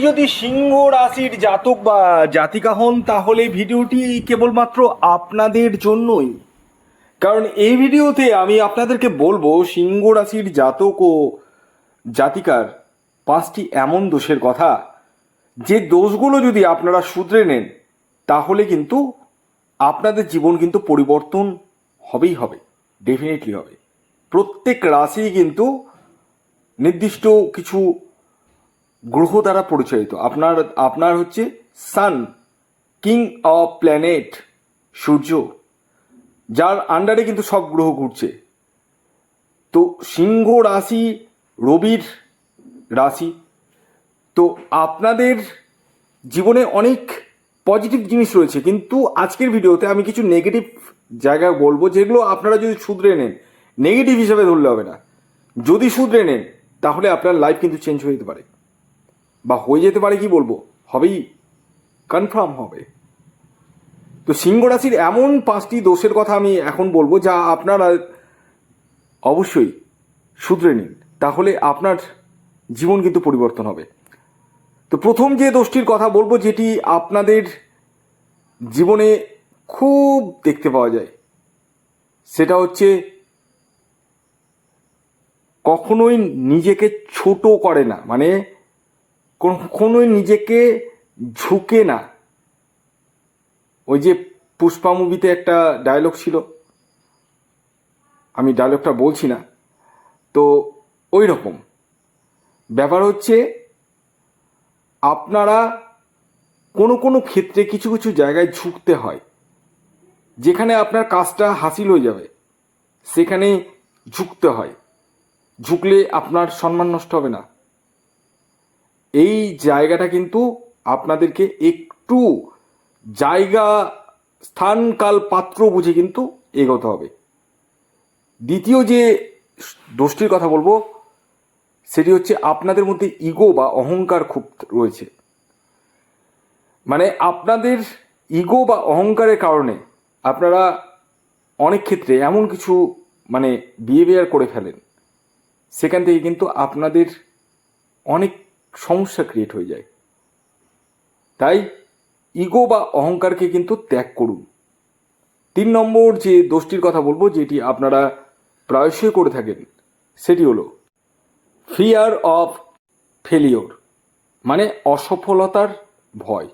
যদি সিংহ রাশির জাতক বা জাতিকা হন, তাহলে ভিডিওটি কেবলমাত্র আপনাদের জন্যই। কারণ এই ভিডিওতে আমি আপনাদেরকে বলব, সিংহ রাশির জাতক ও জাতিকার পাঁচটি এমন দোষের কথা। যে দোষগুলো যদি আপনারা শুধরে নেন, তাহলে কিন্তু আপনাদের জীবন কিন্তু পরিবর্তন হবেই হবে ডেফিনেটলি হবে। প্রত্যেক রাশি কিন্তু নির্দিষ্ট কিছু গ্রহ দ্বারা পরিচালিত। আপনার আপনার হচ্ছে সান কিং অফ প্ল্যানেট সূর্য, যার আন্ডারে কিন্তু সব গ্রহ ঘুরছে। তো সিংহ রাশি, রবির রাশি, তো আপনাদের জীবনে অনেক পজিটিভ জিনিস রয়েছে, কিন্তু আজকের ভিডিওতে আমি কিছু নেগেটিভ জায়গা বলব, যেগুলো আপনারা যদি শুধরে নেন নেগেটিভ হিসেবে ধরলে হবে না। যদি শুধরে নেন, তাহলে আপনার লাইফ কিন্তু চেঞ্জ হয়ে যেতে পারে। বা হয়ে যেতে পারে কি বলব? হবেই। কনফার্ম হবে। তো সিংহ রাশির এমন পাঁচটি দোষের কথা আমি এখন বলব যা আপনারা অবশ্যই শুধরে নিন। তাহলে আপনার জীবন কিন্তু পরিবর্তন হবে। তো প্রথম যে দোষটির কথা বলব যেটি আপনাদের জীবনে খুব দেখতে পাওয়া যায়, সেটা হচ্ছে কখনোই নিজেকে ছোট করে না। মানে কখনোই নিজেকে ঝুঁকে না। ওই যে পুষ্পা মুভিতে একটা ডায়লগ ছিল। আমি ডায়লগটা বলছি না। তো ওই রকম। ব্যাপার হচ্ছে, আপনারা কোনো কোনো ক্ষেত্রে কিছু কিছু জায়গায় ঝুঁকতে হয়। যেখানে আপনার কাজটা হাসিল হয়ে যাবে, সেখানে ঝুঁকতে হয়। ঝুঁকলে আপনার সম্মান নষ্ট হবে না। এই জায়গাটা কিন্তু আপনাদেরকে একটু জায়গা স্থান কাল পাত্র বুঝে কিন্তু এগোতে হবে। দ্বিতীয় যে দোষটির কথা বলব, সেটি হচ্ছে আপনাদের মধ্যে ইগো বা অহংকার খুব রয়েছে। মানে আপনাদের ইগো বা অহংকারের কারণে আপনারা অনেক ক্ষেত্রে এমন কিছু মানে বিহেভিয়ার করে ফেলেন। সেখান থেকে কিন্তু আপনাদের অনেক সমস্যা ক্রিয়েট হয়ে যায়। তাই ইগো বা অহংকারকে কিন্তু ত্যাগ করুন। তিন নম্বর যে দোষটির কথা বলব, যেটি আপনারা প্রায়শই করে থাকেন, সেটি হলো ফিয়ার অফ ফেলিওর মানে অসফলতার ভয়।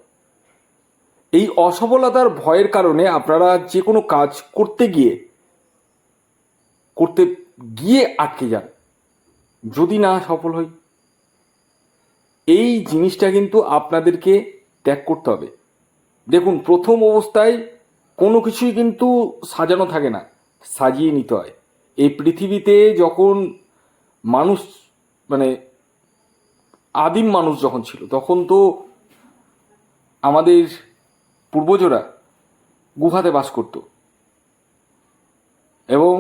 এই অসফলতার ভয়ের কারণে আপনারা যে কোনো কাজ করতে গিয়ে করতে গিয়ে আটকে যান। যদি না সফল হই এই জিনিসটা কিন্তু আপনাদেরকে ত্যাগ করতে হবে। দেখুন, প্রথম অবস্থায় কোনো কিছুই কিন্তু সাজানো থাকে না, সাজিয়ে নিতে হয়। এই পৃথিবীতে যখন মানুষ মানে আদিম মানুষ যখন ছিল, তখন তো আমাদের পূর্বজরা গুহাতে বাস করত। এবং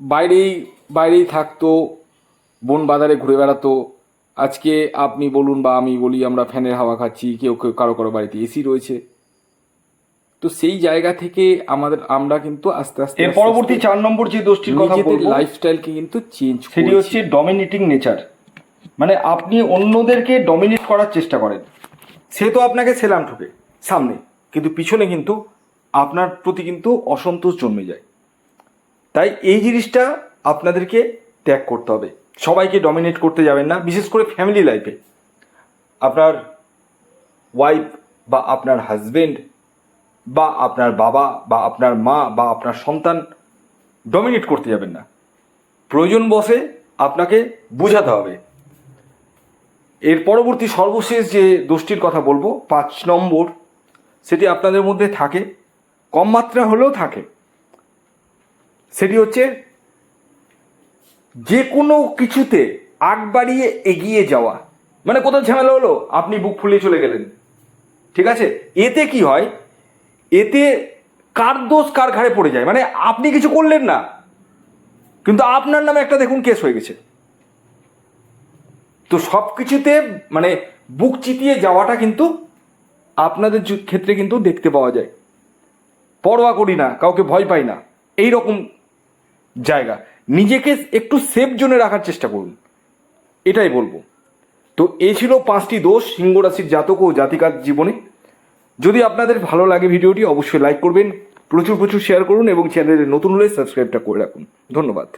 বাইরেই বাইরেই থাকতো বন বাজারে ঘুরে বেড়াতো। আজকে আপনি বলুন বা আমি বলি আমরা ফ্যানের হাওয়া খাচ্ছি কেউ কেউ কারও কারও বাড়িতে এসি রয়েছে। তো সেই জায়গা থেকে আমাদের আমরা কিন্তু আস্তে আস্তে এর পরবর্তী চার নম্বর যে দোষটির কথা বলব লাইফস্টাইলকে কিন্তু চেঞ্জ সেটি হচ্ছে ডমিনেটিং নেচার মানে আপনি অন্যদেরকে ডমিনেট করার চেষ্টা করেন। সে তো আপনাকে সেলাম ঠুকে সামনে। কিন্তু পিছনে কিন্তু আপনার প্রতি কিন্তু অসন্তোষ জন্মে যায়। তাই এই জিনিসটা আপনাদেরকে ত্যাগ করতে হবে। সবাইকে ডমিনেট করতে যাবেন না, বিশেষ করে ফ্যামিলি লাইফে আপনার ওয়াইফ বা আপনার হাজবেন্ড বা আপনার বাবা বা আপনার মা বা আপনার সন্তান ডমিনেট করতে যাবেন না। প্রয়োজন বসে আপনাকে বোঝাতে হবে। এর পরবর্তী সর্বশেষ যে দোষটির কথা বলব, পাঁচ নম্বর, সেটি আপনাদের মধ্যে থাকে, কম মাত্রা হলেও থাকে। সেটি হচ্ছে যে কোনো কিছুতে আগ বাড়িয়ে এগিয়ে যাওয়া। মানে কোথাও ঝামেলা হলো, আপনি বুক ফুলিয়ে চলে গেলেন। ঠিক আছে? এতে কি হয়? এতে কার দোষ কার ঘাড়ে পড়ে যায়? মানে আপনি কিছু করলেন না, কিন্তু আপনার নামে একটা দেখুন কেস হয়ে গেছে। তো সব কিছুতে মানে বুক চিতিয়ে যাওয়াটা কিন্তু আপনাদের ক্ষেত্রে কিন্তু দেখতে পাওয়া যায়। পরোয়া করি না, কাউকে ভয় পাই না। এই রকম জায়গা। নিজেকে একটু সেফ জোনে রাখার চেষ্টা করুন। এটাই বলব। তো এ ছিল পাঁচটি দোষ সিংহ রাশির জাতক ও জাতিকার জীবনে। যদি আপনাদের ভালো লাগে ভিডিওটি, অবশ্যই লাইক করবেন, প্রচুর প্রচুর শেয়ার করুন এবং চ্যানেলে নতুন হলে সাবস্ক্রাইবটা করে রাখুন। ধন্যবাদ।